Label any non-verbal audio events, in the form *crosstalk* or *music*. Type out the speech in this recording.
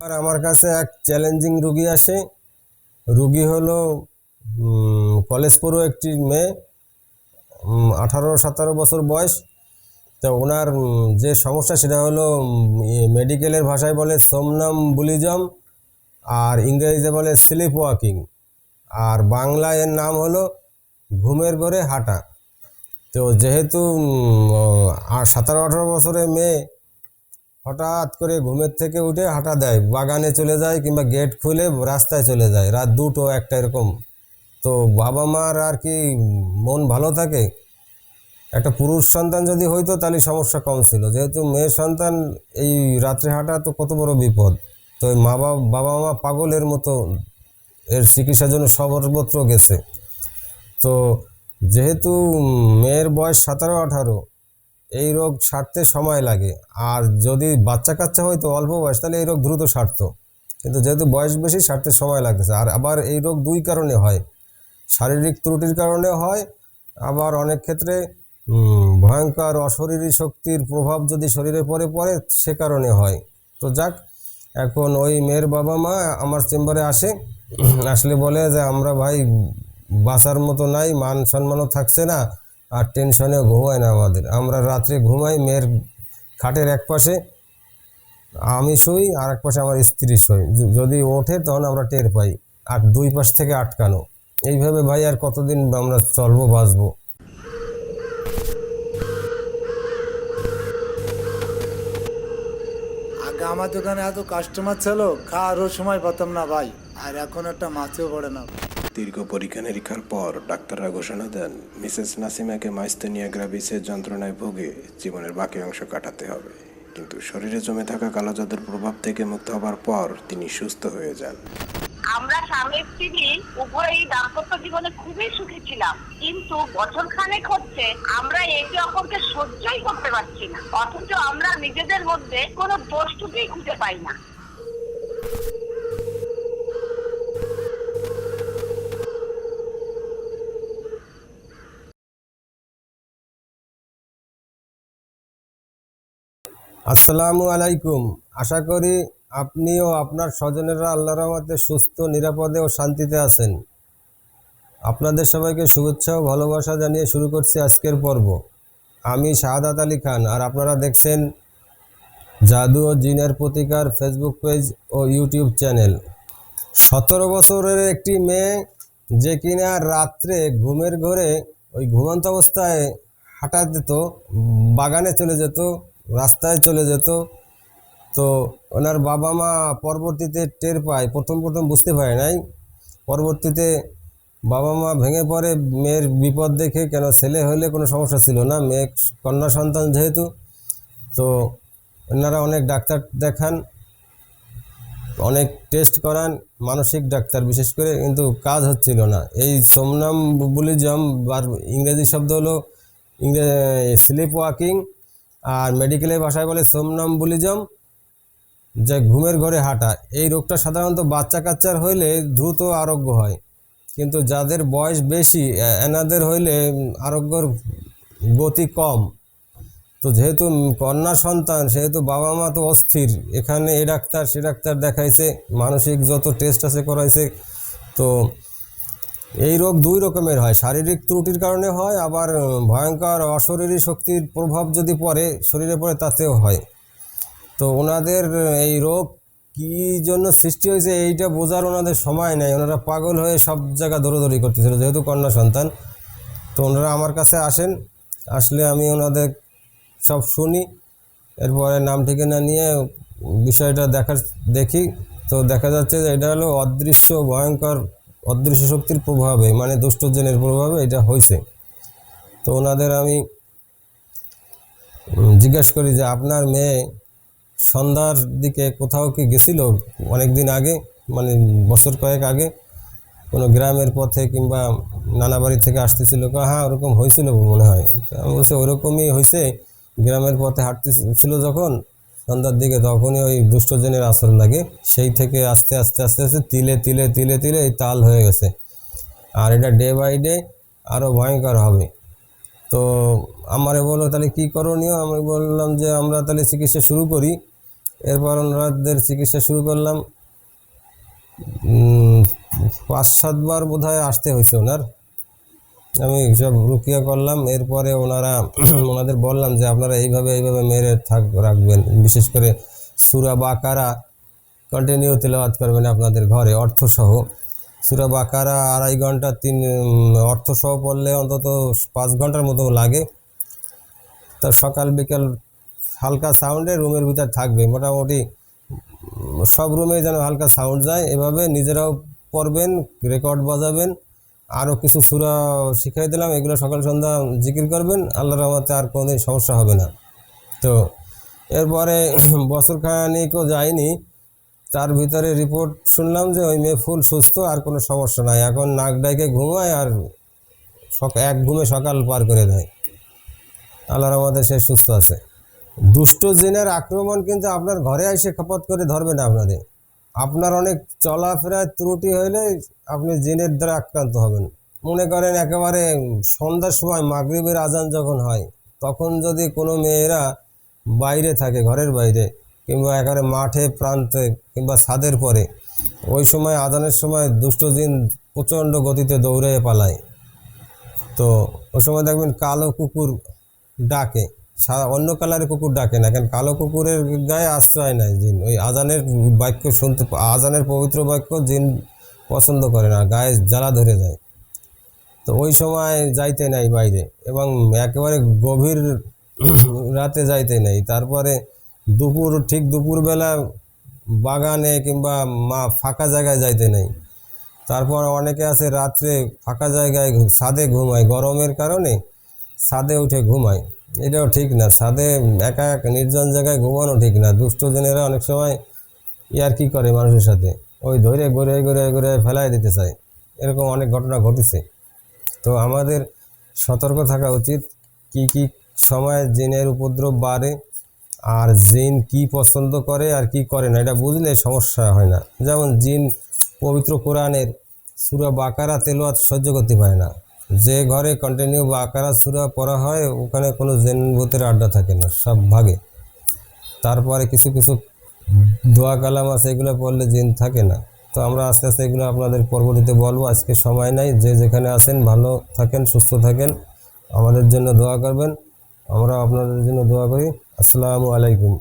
আর আমার কাছে এক চ্যালেঞ্জিং রুগী আসে। রুগী হলো কলেজ পড়ুয়া একটি মেয়ে আঠারো, সতেরো বছর বয়স। তো ওনার যে সমস্যা সেটা হলো মেডিকেলের ভাষায় বলে সোমনাম বুলিজম আর ইংরেজিতে বলে স্লিপ ওয়াকিং আর বাংলায় এর নাম হলো ঘুমের ঘরে হাঁটা। তো যেহেতু সতেরো, আঠারো বছরের মেয়ে হঠাৎ করে ঘুমের থেকে উঠে হাঁটা দেয়, বাগানে চলে যায় কিংবা গেট খুলে রাস্তায় চলে যায়, রাত দুটো একটা এরকম। তো বাবা মার আর কি মন ভালো থাকে? একটা পুরুষ সন্তান যদি হইতো তাহলে সমস্যা কম ছিল। যেহেতু মেয়ে সন্তান, এই রাত্রে হাঁটা তো কত বড় বিপদ। তো মা বাবা বাবা মা পাগলের মতো এর চিকিৎসার জন্য সর্বত্র গেছে। তো যেহেতু মেয়ের বয়স সতেরো আঠারো এই রোগ সারতে সময় লাগে। আর যদি বাচ্চা কাচ্চা হয়তো অল্প বয়স, তাহলে এই রোগ দ্রুত সারতো। কিন্তু যেহেতু বয়স বেশি, সারতে সময় লাগতেছে। আর আবার এই রোগ দুই কারণে হয়। শারীরিক ত্রুটির কারণে হয়। আবার অনেক ক্ষেত্রে ভয়ঙ্কর অশরীরী শক্তির প্রভাব যদি শরীরে পড়ে পড়ে সে কারণে হয়। তো যাক, এখন ওই মেয়ের বাবা মা আমার চেম্বারে আসে। আসলে বলে যে, আমরা ভাই বাঁচার মতো নাই, মান সম্মানও থাকছে না। আর টেনশনেও ঘুমায় না আমাদের। আমরা রাত্রে ঘুমাই, মেয়ের খাটের এক পাশে, আমি শুই আর এক পাশে আমার স্ত্রী শুই। যদি ওঠে তখন আমরা টের পাই, আর দুই পাশ থেকে আটকানো। এইভাবে ভাই আর কতদিন আমরা চলবো, বাঁচবো? আগে আমার দোকানে এত কাস্টমার ছিল, খাওয়ারও সময় পেতাম না ভাই। আর এখন একটা মাছেও পড়ে না। দীর্ঘ পরীক্ষা নিরীক্ষার পর ডাক্তাররা ঘোষণা দেন, মিসেস নাসিমাকে মাইস্তেনিয়া গ্রাভিসের যন্ত্রণায় ভুগে জীবনের বাকি অংশ কাটাতে হবে। কিন্তু শরীরে জমে থাকা কালো জাদুর প্রভাব থেকে মুক্ত হবার পর তিনি সুস্থ হয়ে যান। আমরা স্বামী স্ত্রী, উভয়ই দাম্পত্য জীবনে খুবই সুখী ছিলাম। কিন্তু বছর খানেক হচ্ছে আমরা একে অপরকে সহ্যই করতে পারছি না। অথচ আমরা নিজেদের মধ্যে কোনো দোষ খুঁজে পাই না। আসসালামু আলাইকুম। আশা করি আপনি ও আপনার স্বজনেরা আল্লাহর রহমতে সুস্থ, নিরাপদে ও শান্তিতে আছেন। আপনাদের সবাইকে শুভেচ্ছা ও ভালোবাসা জানিয়ে শুরু করছি আজকের পর্ব। আমি শাহাদাত আলী খান আর আপনারা দেখছেন জাদু ও জিনের প্রতিকার ফেসবুক পেজ ও ইউটিউব চ্যানেল। সতেরো বছরের একটি মেয়ে যে কিনা রাত্রে ঘুমের ঘরে ওই ঘুমন্ত অবস্থায় হাঁটা দিত বাগানে চলে যেত রাস্তায় চলে যেত। তো ওনার বাবা মা পরবর্তীতে টের পায়, প্রথম প্রথম বুঝতে পারে নাই। পরবর্তীতে বাবা মা ভেঙে পড়ে, মেয়ের বিপদ দেখে কেন ছেলে হলে কোনো সমস্যা ছিল না, মেয়ে কন্যা সন্তান যেহেতু। তো ওনারা অনেক ডাক্তার দেখান, অনেক টেস্ট করান, মানসিক ডাক্তার বিশেষ করে, কিন্তু কাজ হচ্ছিল না। এই সোমনাম বুলিজম আর ইংরেজি শব্দ হলো স্লিপ ওয়াকিং আর মেডিকেলের ভাষায় বলে সোমনাম বুলিজম যে ঘুমের ঘরে হাঁটা। এই রোগটা সাধারণত বাচ্চা কাচ্চার হইলে দ্রুত আরোগ্য হয়। কিন্তু যাদের বয়স বেশি এনাদের হইলে আরোগ্যর গতি কম। তো যেহেতু কন্যা সন্তান, সেহেতু বাবা মা তো অস্থির, এখানে এ ডাক্তার, সে ডাক্তার দেখাইছে, মানসিক যত টেস্ট আছে করাইছে, তো এই রোগ দুই রকমের হয়। শারীরিক ত্রুটির কারণে হয়, আবার ভয়ঙ্কর অশরীরী শক্তির প্রভাব যদি পড়ে, শরীরে পড়ে, তাতেও হয়। তো ওনাদের এই রোগ কী জন্য সৃষ্টি হয়েছে, এইটা বোঝার ওনাদের সময় নেই। ওনারা পাগল হয়ে সব জায়গা দৌড়োদৌড়ি করতেছিল, যেহেতু কন্যা সন্তান। তো ওনারা আমার কাছে আসেন, আসলে আমি ওনাদের সব শুনি। এরপরে নাম ঠিকানা নিয়ে বিষয়টা দেখার, দেখি। তো দেখা যাচ্ছে যে এটা হলো অদৃশ্য, ভয়ঙ্কর অদৃশ্য শক্তির প্রভাবে মানে দুষ্টজনের প্রভাবে এটা হয়েছে তো ওনাদের আমি জিজ্ঞেস করি যে, আপনার মেয়ে সন্ধ্যার দিকে কোথাও কি গেছিল অনেক দিন আগে? মানে বছর কয়েক আগে? কোনো গ্রামের পথে কিংবা নানা বাড়ি থেকে আসতেছিল? হ্যাঁ ওরকম হয়েছিল মনে হয়। আমি বলছি, ওরকমই হয়েছে গ্রামের পথে হাঁটতেছিল যখন সন্ধ্যার দিকে তখনই ওই দুষ্টজনের আসর লাগে। সেই থেকে আস্তে আস্তে আস্তে আস্তে তিলে তিলে তিলে তিলে এই তাল হয়ে গেছে। আর এটা ডে বাই ডে আরও ভয়ঙ্কর হবে। তো আমারে বলল, তাহলে কী করণীয়? আমি বললাম যে, আমরা তাহলে চিকিৎসা শুরু করি। এরপর ওনাদের চিকিৎসা শুরু করলাম। পাঁচ সাতবার বোধহয় আসতে হয়েছে ওনার। আমি সব রুকিয়া করলাম। এরপরে ওনারা, *clears throat* ওনাদের বললাম যে, আপনারা এইভাবে এইভাবে মেরে থাক, রাখবেন। বিশেষ করে সুরা বাকারা কন্টিনিউ তেলাওয়াত করবেন আপনাদের ঘরে, অর্থসহ। সুরা বাকারা আড়াই ঘণ্টা, তিন অর্থসহ পড়লে অন্তত পাঁচ ঘণ্টার মতো লাগে। তো সকাল, বিকাল হালকা সাউন্ডে রুমের ভিতর থাকবে। মোটামুটি সব রুমে যেন হালকা সাউন্ড যায়, এভাবে নিজেরাও পড়বেন রেকর্ড বাজাবেন। আরও কিছু সুরা শিখাই দিলাম, এগুলো সকাল সন্ধ্যা জিকির করবেন, আল্লাহর রহমতে আর কোনোদিন সমস্যা হবে না। তো এরপরে *clears throat* বছর খানিকও যায়নি, তার ভিতরে রিপোর্ট শুনলাম যে ওই মেয়ে ফুল সুস্থ, আর কোনো সমস্যা নাই। এখন নাক ডাইকে ঘুমায় আর এক ঘুমে সকাল পার করে দেয়। আল্লাহর রহমতে সে সুস্থ আছে। দুষ্ট জিনের আক্রমণ কিন্তু আপনার ঘরে এসে খপত করে ধরবে না আপনাদের। আপনার অনেক চলাফেরায় ত্রুটি হইলে আপনি জিনের দ্বারা আক্রান্ত হবেন। মনে করেন একেবারে সন্ধ্যার সময় মাগরিবের আজান যখন হয়, তখন যদি কোনো মেয়েরা বাইরে থাকে, ঘরের বাইরে, কিংবা একেবারে মাঠে, প্রান্তে, কিংবা ছাদের পরে, ওই সময় আজানের সময় দুষ্ট জিন প্রচণ্ড গতিতে দৌড়ে পালায়। তো ওই সময় দেখবেন কালো কুকুর ডাকে। সা- অন্য কালারের কুকুর ডাকে না, কারণ কালো কুকুরের গায়ে আশ্রয় নাই জিন। ওই আজানের বাক্য শুনতে আজানের পবিত্র বাক্য জিন পছন্দ করে না, গায়ে জ্বালা ধরে যায়। তো ওই সময় যাইতে নাই বাইরে, এবং একেবারে গভীর রাতে যাইতে নাই। তারপরে দুপুর, ঠিক দুপুরবেলা বাগানে কিংবা মা ফাঁকা জায়গায় যাইতে নাই। তারপর অনেকে আছে রাত্রে ফাঁকা জায়গায় ছাদে ঘুমায়, গরমের কারণে ছাদে উঠে ঘুমায়। এটাও ঠিক না। ছাদে একা এক নির্জন জায়গায় ঘুমানো ঠিক না। দুষ্টজনেরা অনেক সময় ইয়ার কি করে মানুষের সাথে? ওই ধরে ঘুরে ঘুরে ঘুরে ফেলাই দিতে চায়। এরকম অনেক ঘটনা ঘটেছে। তো আমাদের সতর্ক থাকা উচিত কি কি সময় জিনের উপদ্রব বাড়ে আর জিন কি পছন্দ করে আর কি করে না, এটা বুঝলে সমস্যা হয় না। যেমন জিন পবিত্র কোরআনের সুরা বাকারা তেলোয়াত সহ্য করতে পারে না। যে ঘরে কন্টিনিউ বা আকারা সুরা পড়া হয়, ওখানে কোনো জেন ভূতের আড্ডা থাকে না, সব ভাগে। তারপরে কিছু কিছু দোয়া কালাম আছে, এগুলো পড়লে জিন থাকে না। তো আমরা আস্তে আস্তে এগুলো আপনাদের পরবর্তীতে বলব, আজকে সময় নাই। যে যেখানে আছেন, ভালো থাকেন, সুস্থ থাকেন, আমাদের জন্য দোয়া করবেন। আমরা আপনাদের জন্য দোয়া করি। আসসালামু আলাইকুম।